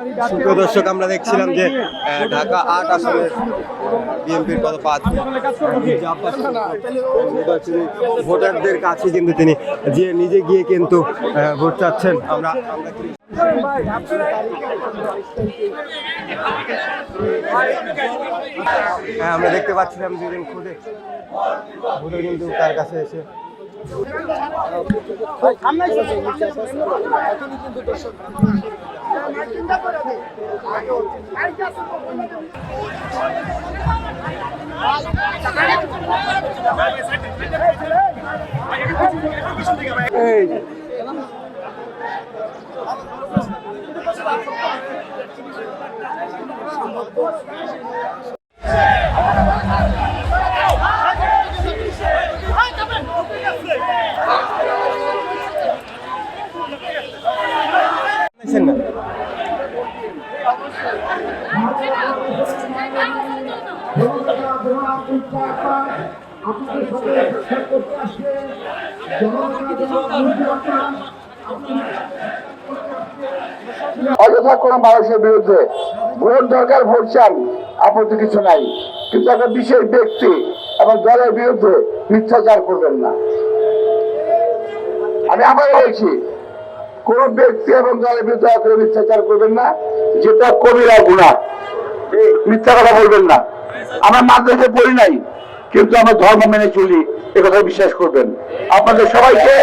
সুপ্রিয় দর্শক, আমরা দেখছিলাম যে ঢাকা আট আসনের বিএনপির পাঁচ ভোটারদের কাছে কিন্তু তিনি যে নিজে গিয়ে কিন্তু ভোট চাচ্ছেন, আমরা হ্যাঁ আমরা দেখতে পাচ্ছিলাম যেদিন খুঁজে ভোটে কিন্তু তার কাছে এসে এই। দেখছেন না? অযথা কোনো মানুষের বিরুদ্ধে ভোট দরকার, ভোট চান, আপত্তি কিছু নাই। কিন্তু একটা বিশেষ ব্যক্তি এবং দলের বিরুদ্ধে মিথ্যাচার করবেন না। আমি আবার বলছি কোন ব্যক্তি এবং দলের বিরুদ্ধে মিথ্যাচার করবেন না, যেটা কবিরা গুণা মিথ্যা কথা বলবেন না। আমরা মাদ্রাসে পড়ি নাই, কিন্তু আমরা ধর্ম মেনে চলি, এ কথা বিশ্বাস করবেন। আপনাদের সবাইকে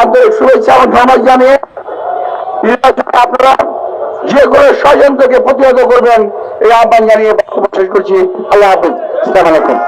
আন্তরিক শুভেচ্ছা এবং ধন্যবাদ জানিয়ে নির্বাচনে আপনারা যে কোনো ষড়যন্ত্রকে প্রতিহত করবেন, এই আহ্বান জানিয়ে বক্তব্য শেষ করছি। আল্লাহ হাফিজ। আসসালামু আলাইকুম।